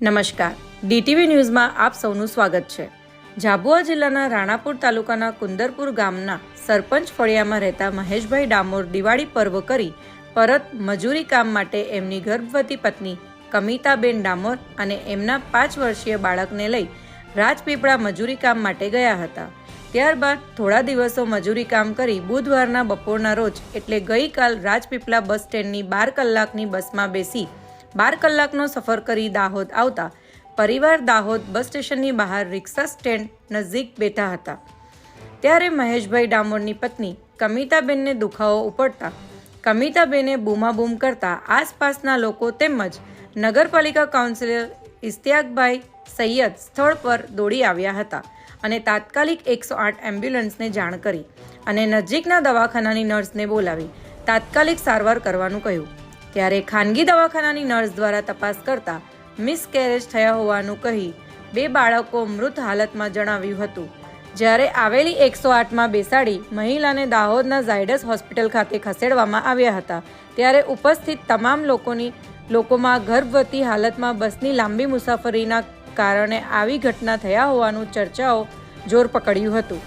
નમસ્કાર. ડીટીવી ન્યૂઝમાં આપ સૌનું સ્વાગત છે. ઝાબુઆ જિલ્લાના રાણાપુર તાલુકાના કુંદરપુર ગામના સરપંચ ફળિયામાં રહેતા મહેશભાઈ ડામોર દિવાળી પર્વ કરી પરત મજૂરી કામ માટે એમની ગર્ભવતી પત્ની કમિતાબેન ડામોર અને એમના પાંચ વર્ષીય બાળકને લઈ રાજપીપળા મજૂરી કામ માટે ગયા હતા. ત્યારબાદ થોડા દિવસો મજૂરી કામ કરી બુધવારના બપોરના રોજ એટલે ગઈકાલ રાજપીપળા બસ સ્ટેન્ડની બાર કલાકની બસમાં બેસી બાર કલાકનો સફર કરી દાહોદ આવતા પરિવાર દાહોદ બસ સ્ટેશનની બહાર રિક્ષા સ્ટેન્ડ નજીક બેઠા હતા. ત્યારે મહેશભાઈ ડામોરની પત્ની કમિતાબેનને દુખાવો ઉપડતા કમિતાબેને બૂમાબૂમ કરતા આસપાસના લોકો તેમજ નગરપાલિકા કાઉન્સિલર ઇશ્તિયાકભાઈ સૈયદ સ્થળ પર દોડી આવ્યા હતા અને તાત્કાલિક એકસો આઠ એમ્બ્યુલન્સને જાણ કરી અને નજીકના દવાખાનાની નર્સને બોલાવી તાત્કાલિક સારવાર કરવાનું કહ્યું. ત્યારે ખાનગી દવાખાનાની નર્સ દ્વારા તપાસ કરતા મિસકેરેજ થયા હોવાનું કહી બે બાળકો મૃત હાલતમાં જણાવ્યું હતું. જ્યારે આવેલી એકસો આઠમાં બેસાડી મહિલાને દાહોદના ઝાયડસ હોસ્પિટલ ખાતે ખસેડવામાં આવ્યા હતા, ત્યારે ઉપસ્થિત તમામ લોકોની લોકોમાં ગર્ભવતી હાલતમાં બસની લાંબી મુસાફરીના કારણે આવી ઘટના થયા હોવાનું ચર્ચાઓ જોર પકડ્યું હતું.